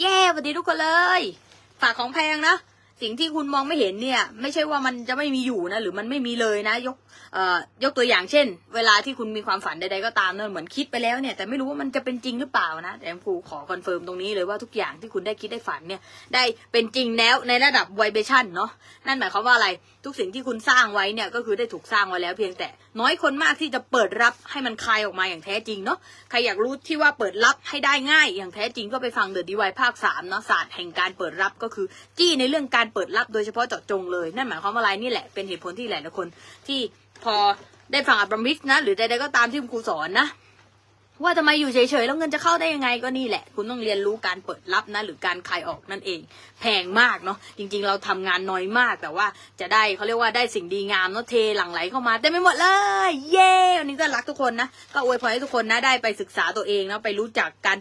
เย้สวัสดีทุกคนเลย ฝากของแพงนะ สิ่งที่คุณมองไม่เห็นเนี่ย ไม่ใช่ว่ามันจะไม่มีอยู่นะ หรือมันไม่มีเลยนะ ยกเอ่อยกตัวอย่างเช่น เวลาที่คุณมีความฝันใดๆก็ตามเนอะเหมือนคิดไปแล้วเนี่ย แต่ไม่รู้ว่ามันจะเป็นจริงหรือเปล่านะแต่ครูขอคอนเฟิร์มตรงนี้เลยว่าทุกอย่างที่คุณได้คิดได้ฝันเนี่ย ได้เป็นจริงแล้วในระดับไวเบชั่นเนาะนั่นหมายความว่าอะไรทุกสิ่งที่คุณสร้างไว้เนี่ยก็คือได้ถูกสร้างไว้แล้วเพียงแต่น้อยคนมากที่จะเปิดรับให้มันคลายออกมาอย่างแท้จริงเนาะใครอยากรู้ที่ว่าเปิดรับให้ได้ง่าย อย่างแท้จริงก็ไปฟังเดอะดีไวภาคสามเนาะศาสตร์แห่งการเปิดรับก็คือจี้ในเรื่องการเปิดรับโดยเฉพาะเจาะจงเลย นั่นหมายความว่าอะไรนี่แหละเป็นเหตุผลที่หลายๆคน ที่พอได้ฟังอับรามิกนะ หรือใดๆก็ตามที่คุณครูสอนนะว่าทำไมอยู่เฉยๆแล้วเงินจะเข้าได้ยังไงก็นี่แหละ คุณต้องเรียนรู้การเปิดรับนะ หรือการคายออกนั่นเอง แพงมากเนาะจริงๆ เราทำงานน้อยมากแต่ว่าจะได้เขาเรียกว่าได้สิ่งดีงามเนาะเทหลั่งไหลเข้ามาเต็มไปหมดเลย เย้วันนี้ก็รักทุกคนนะ ก็อวยพรให้ทุกคนนะได้ไปศึกษาตัวเองนะไปรู้จักการ